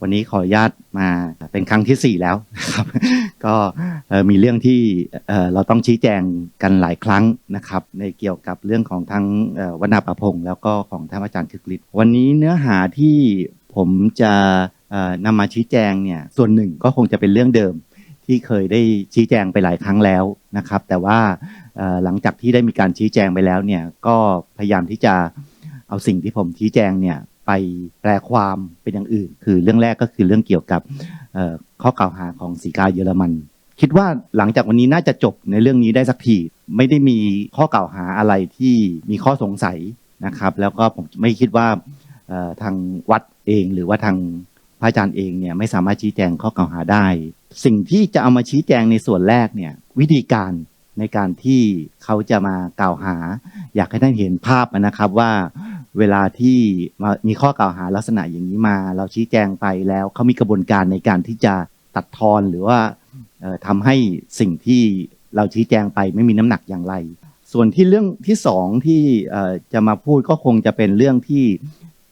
วันนี้ขออนุญาตมาเป็นครั้งที่สี่แล้วนะครับก็มีเรื่องที่เราต้องชี้แจงกันหลายครั้งนะครับ ในเกี่ยวกับเรื่องของทั้งวรรณประพงศ์แล้วก็ของท่านอาจารย์คึกฤทธิ์วันนี้เนื้อหาที่ผมจะนำมาชี้แจงเนี่ยส่วนหนึ่งก็คงจะเป็นเรื่องเดิมที่เคยได้ชี้แจงไปหลายครั้งแล้วนะครับ แต่ว่าหลังจากที่ได้มีการชี้แจงไปแล้วเนี่ยก็พยายามที่จะเอาสิ่งที่ผมชี้แจงเนี่ย ไปแปลความเป็นอย่างอื่น คือเรื่องแรกก็คือเรื่องเกี่ยวกับข้อกล่าวหาของสีกาเยอรมัน คิดว่าหลังจากวันนี้น่าจะจบในเรื่องนี้ได้สักทีไม่ได้มีข้อกล่าวหาอะไรที่มีข้อสงสัยนะครับ แล้วก็ผมไม่คิดว่าทางวัดเองหรือว่าทางพระอาจารย์เองเนี่ยไม่สามารถชี้แจงข้อกล่าวหาได้ สิ่งที่จะเอามาชี้แจงในส่วนแรกเนี่ยวิธีการในการที่เขาจะมากล่าวหา อยากให้ท่านเห็นภาพนะครับว่า เวลาที่มามีข้อกล่าวหาลักษณะอย่างนี้มา เราชี้แจงไปแล้วเขามีกระบวนการในการที่จะตัดทอนหรือว่าเอ่อทำให้สิ่งที่เราชี้แจงไปไม่มีน้ำหนักอย่างไร ส่วนที่เรื่องที่สองที่จะมาพูดก็คงจะเป็นเรื่องที่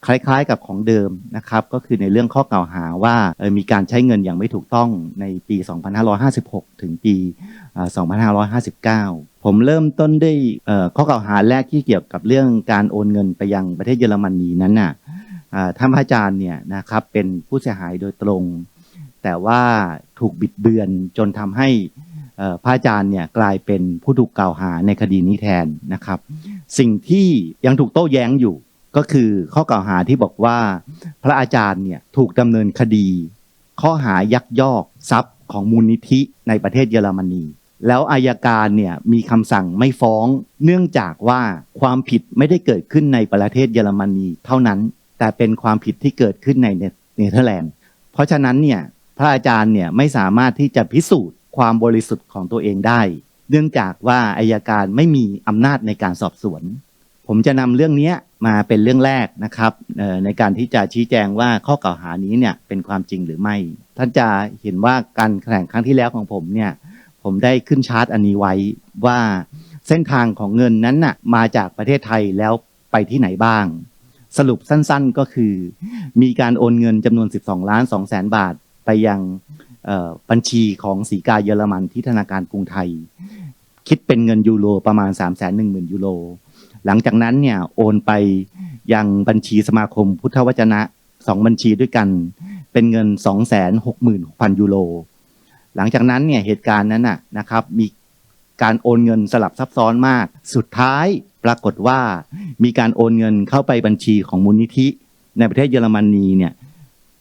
คล้ายๆกับของเดิมนะครับ ก็คือในเรื่องข้อกล่าวหาว่ามีการใช้เงินอย่างไม่ถูกต้องในปี 2556 ถึงปีเอ่อ2559 ผมเริ่มต้นด้วยข้อกล่าวหาแรกที่เกี่ยวกับเรื่องการโอนเงินไปยังประเทศเยอรมนีนั้นน่ะท่านพระอาจารย์เนี่ยนะครับเป็นผู้เสียหายโดยตรง แต่ว่าถูกบิดเบือนจนทำให้พระอาจารย์เนี่ยกลายเป็นผู้ถูกกล่าวหาในคดีนี้แทนนะครับ สิ่งที่ยังถูกโต้แย้งอยู่ก็คือข้อกล่าวหาที่บอกว่าพระอาจารย์เนี่ยถูกดำเนินคดี ข้อหายักยอกทรัพย์ของมูลนิธิในประเทศเยอรมนี แล้วอายการเนี่ยมีคำสั่งไม่ฟ้อง เนื่องจากว่าความผิดไม่ได้เกิดขึ้นในประเทศเยอรมนีเท่านั้น แต่เป็นความผิดที่เกิดขึ้นในเนเธอร์แลนด์ เพราะฉะนั้นเนี่ยพระอาจารย์เนี่ยไม่สามารถที่จะพิสูจน์ความบริสุทธิ์ของตัวเองได้ เนื่องจากว่าอายการไม่มีอำนาจในการสอบสวน ผมจะนำเรื่องนี้มาเป็นเรื่องแรกนะครับในการที่จะชี้แจงว่าข้อกล่าวหานี้เนี่ยเป็นความจริงหรือไม่ ท่านจะเห็นว่าการแถลงครั้งที่แล้วของผมเนี่ย ผมได้ขึ้นชาร์ตอันนี้ไว้ว่าเส้นทางของเงินนั้นน่ะมาจากประเทศไทยแล้วไปที่ไหนบ้าง สรุปสั้นๆก็คือ มีการโอนเงินจำนวน 12 ล้าน2แสนบาทไปยังบัญชีของสีกาเยอรมันที่ธนาคารกรุงไทย คิดเป็นเงินยูโรประมาณ 3 1 0 0 0 0 ยูโร หลังจากนั้นเนี่ยโอนไปยังบัญชีสมาคมพุทธวจนะสองบัญชีด้วยกัน เป็นเงิน 266,000 ยูโร หลังจากนั้นเนี่ยเหตุการณ์นั้นน่ะนะครับมีการโอนเงินสลับซับซ้อนมาก สุดท้ายปรากฏว่ามีการโอนเงินเข้าไปบัญชีของมูลนิธิ ในประเทศเยอรมนีเนี่ย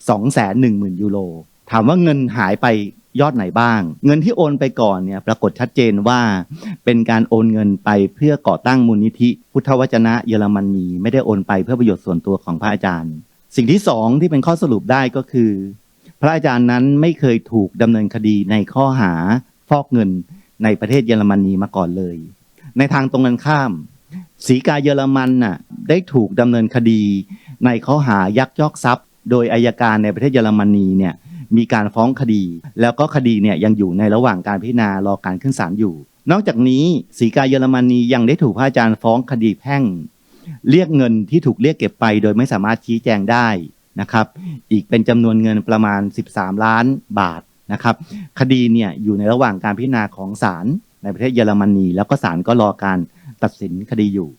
สองแสนหนึ่งหมื่นยูโรถามว่าเงินหายไปยอดไหนบ้าง เงินที่โอนไปก่อนเนี่ยปรากฏชัดเจนว่า เป็นการโอนเงินไปเพื่อก่อตั้งมูลนิธิ พุทธวจนะเยอรมนี ไม่ได้โอนไปเพื่อประโยชน์ส่วนตัวของพระอาจารย์ สิ่งที่สองที่เป็นข้อสรุปได้ก็คือ พระอาจารย์นั้นไม่เคยถูกดำเนินคดีในข้อหาฟอกเงินในประเทศเยอรมนีมาก่อนเลย ในทางตรงกันข้ามสีกาเยอรมันน่ะได้ถูกดำเนินคดี ในข้อหายักยอกทรัพย์ โดยอายการในประเทศเยอรมนีเนี่ยมีการฟ้องคดี แล้วก็คดีเนี่ยยังอยู่ในระหว่างการพิจารณารอการขึ้นศาลอยู่ นอกจากนี้สีกาเยอรมนียังได้ถูกพระอาจารย์ฟ้องคดีแพ่ง เรียกเงินที่ถูกเรียกเก็บไป โดยไม่สามารถชี้แจงได้ นะครับ อีกเป็นจำนวนเงินประมาณ 13 ล้านบาทนะครับ คดีเนี่ยอยู่ในระหว่างการพิจารณาของศาลในประเทศเยอรมนี แล้วก็ศาลก็รอการตัดสินคดีอยู่